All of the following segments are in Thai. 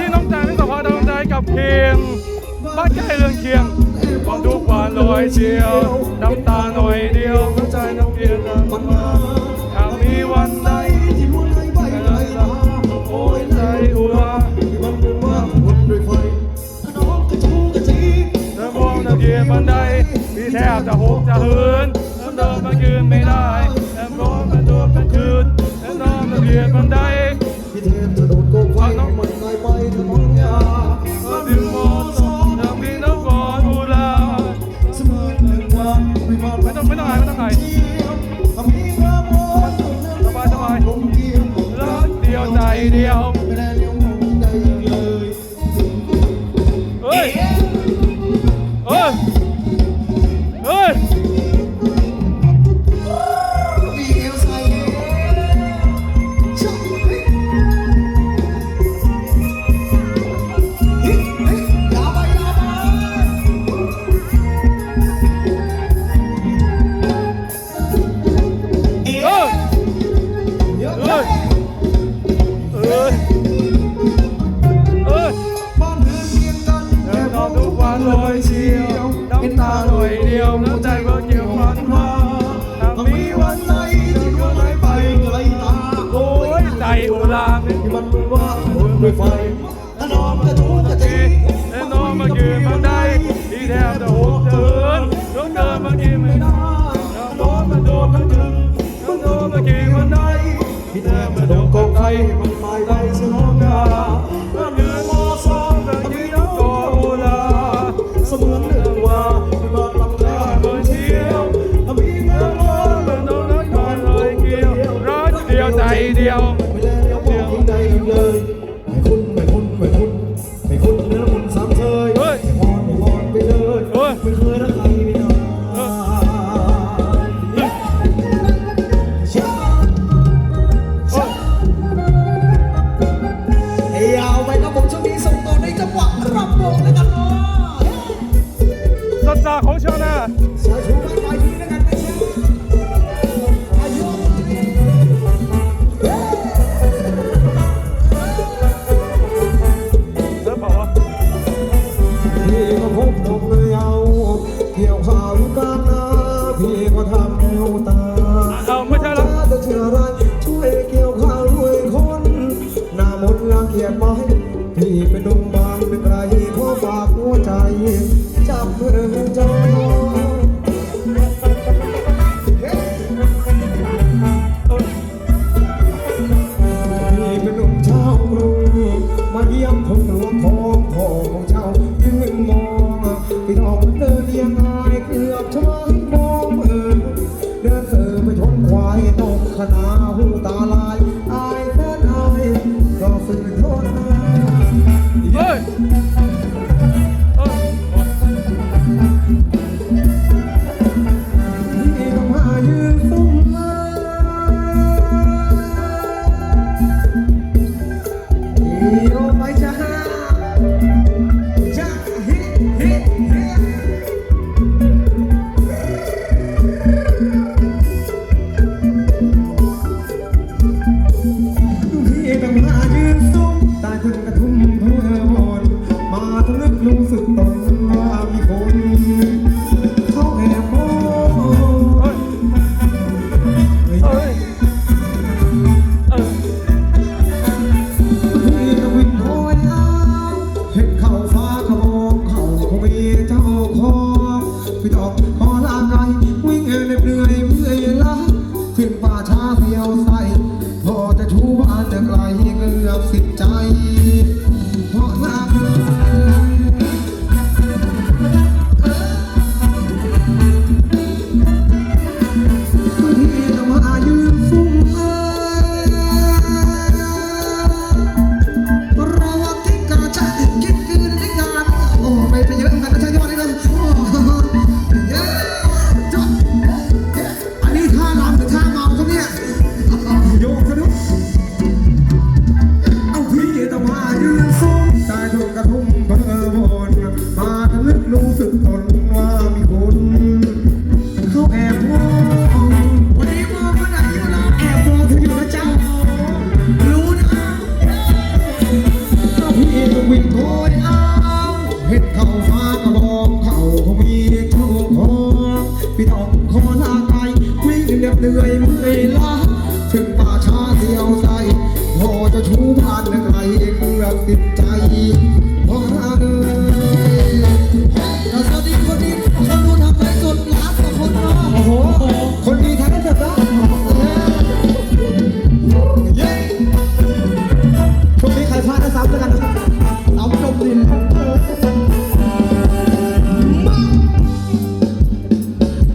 ที่น้องจ่ายที่สภาดางใจกับเคียงบ้านใกล้เรือนเคียงความทุกข์วานลอยเชียว น้ำตาหน่อยเดียวหัวใจน้องเพียงมันมาหากมีวันใดที่หัวใจใบไหลโอ้ยใจอุราที่มันเป็นว่าคนด้วยไฟน้องกระชูกระชีเธอมองตะเกียบบันไดพี่แทบจะหกจะเหินเดินมายืนไม่ได้แต่ร้อนมาตัวเป็นคืดแต่น้องนตะเกียบบันได fire. ระทุ่มพระวนมาทำนึกรู้สึกตนว่ามีคนเขาแอบมองวันนี้มองวัไหนเราแอบมองเธออยู่นะจ้า รู้นะต้มีต้อวิ่งโกยเอาเห็ดเขาฟ้ากระบอกเขาเขมีโชคทองดต้งขอลาไปวิ่งเหน็บเหนื่อยเมื่อยล้าถึงป่าช้าเดียวใจพอจะชูพันไกลเองเลือกติดใจ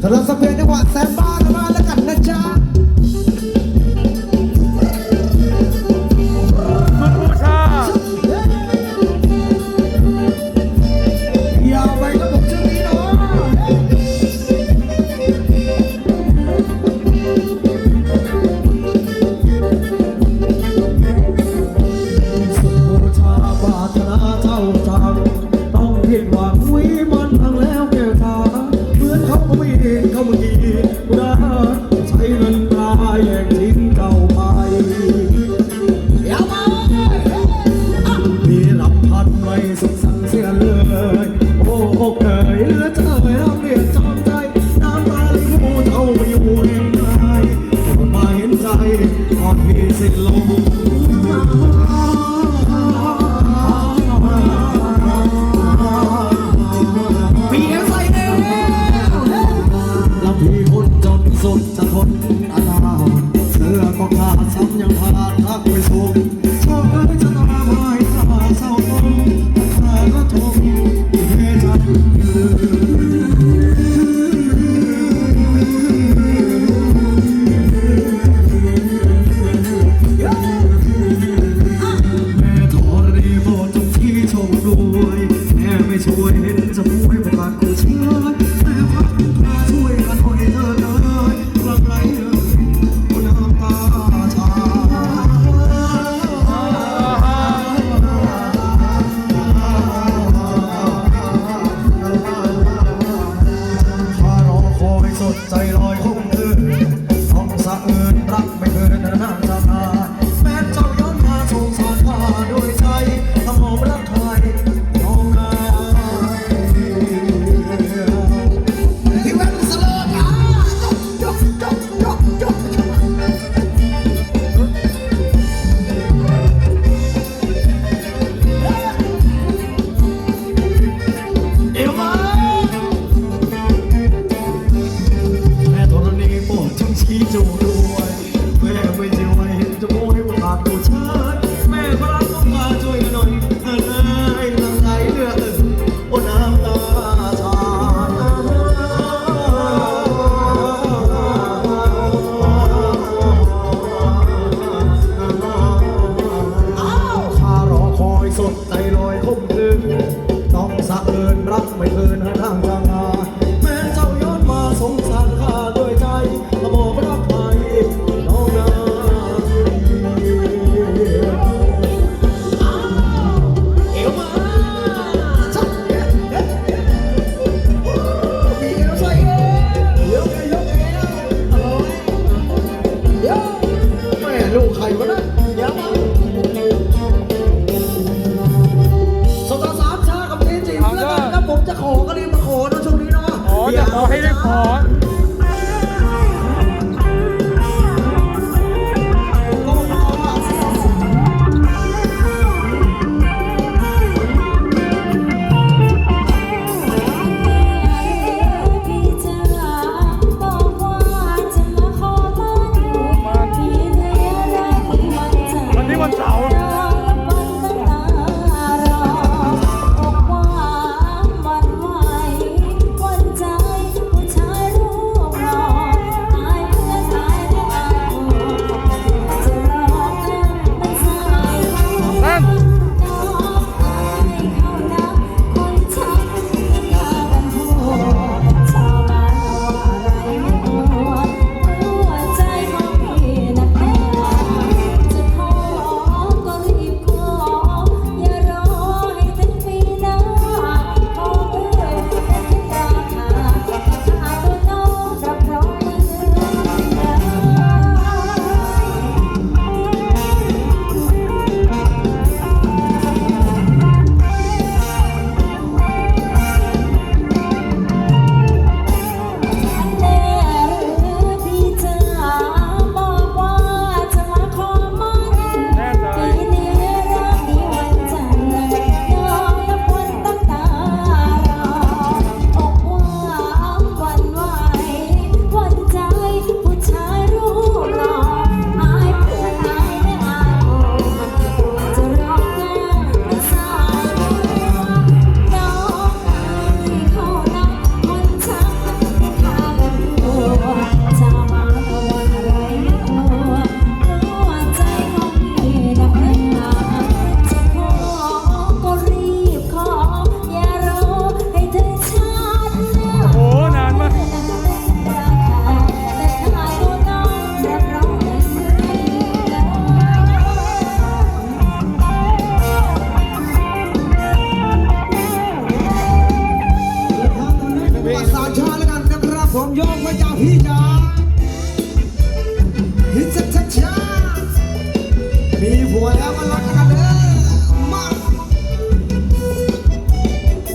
เราสเปนจังหวะแซมบ้ากันมาแล้วกันนะจ๊ะสุดชา อย่าไปกับผมจะมีน้องสุดชาปารเท่าทางต้องผิดหวัง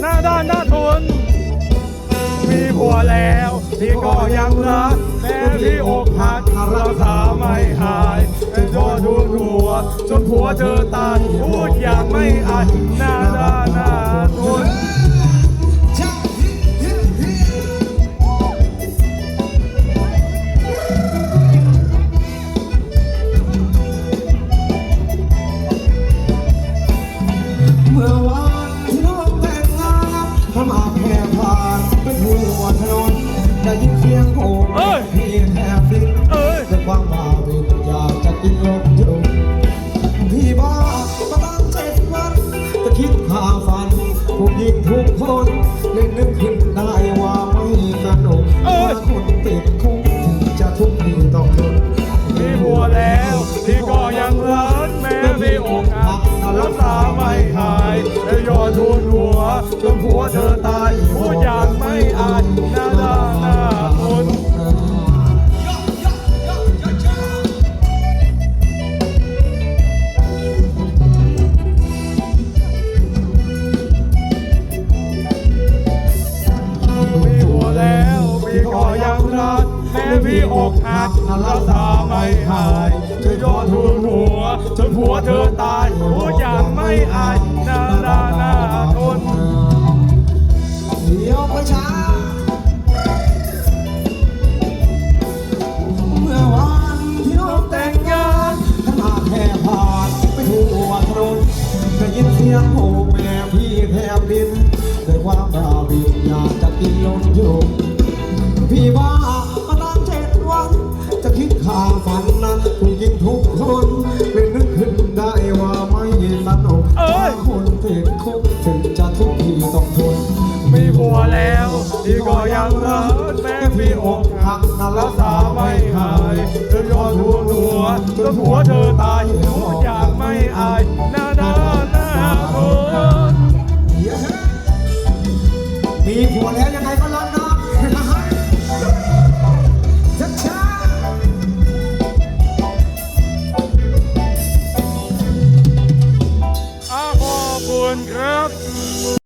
หน้าด้านหน้าทน มีผัวแล้ว พี่ก็ยังรักแม้พี่อกหักเราสาไม่หายเป็นยอวงหัว จนผัวเธอตันพูดอย่างไม่อัดหน้าด้านหน้าทน ได้ นักรักษาไม่หายจะยอทุนหัวจนผัวเธอตายพูดอย่างไม่อายนาดานหน้าทนเดี๋ยวประชาเมื่อวานที่น้องแต่งงานขนาดแค่ผ่านไปทั่วถนนได้ยินเสียงโห่แม่พี่แทบดินด้วยความราวินอยากจะกินลมยู่พี่บ้า จะคิดข่าฝันนั้นผู้หญิงทุกคนเลยนึกขึ้นได้ว่าไม่สนุกเอ้ยคนติดคุกถึงจะทุกข์ที่ต้องทนมีผัวแล้วพี่ก็ยังรักแม้พี่อกหักรักษาไม่หายจนยอดทุนหัวจนผัวเธอตายพูดอย่างไม่อายหน้าด้านหน้าทนมีผัวแล้วยังไงก็รัก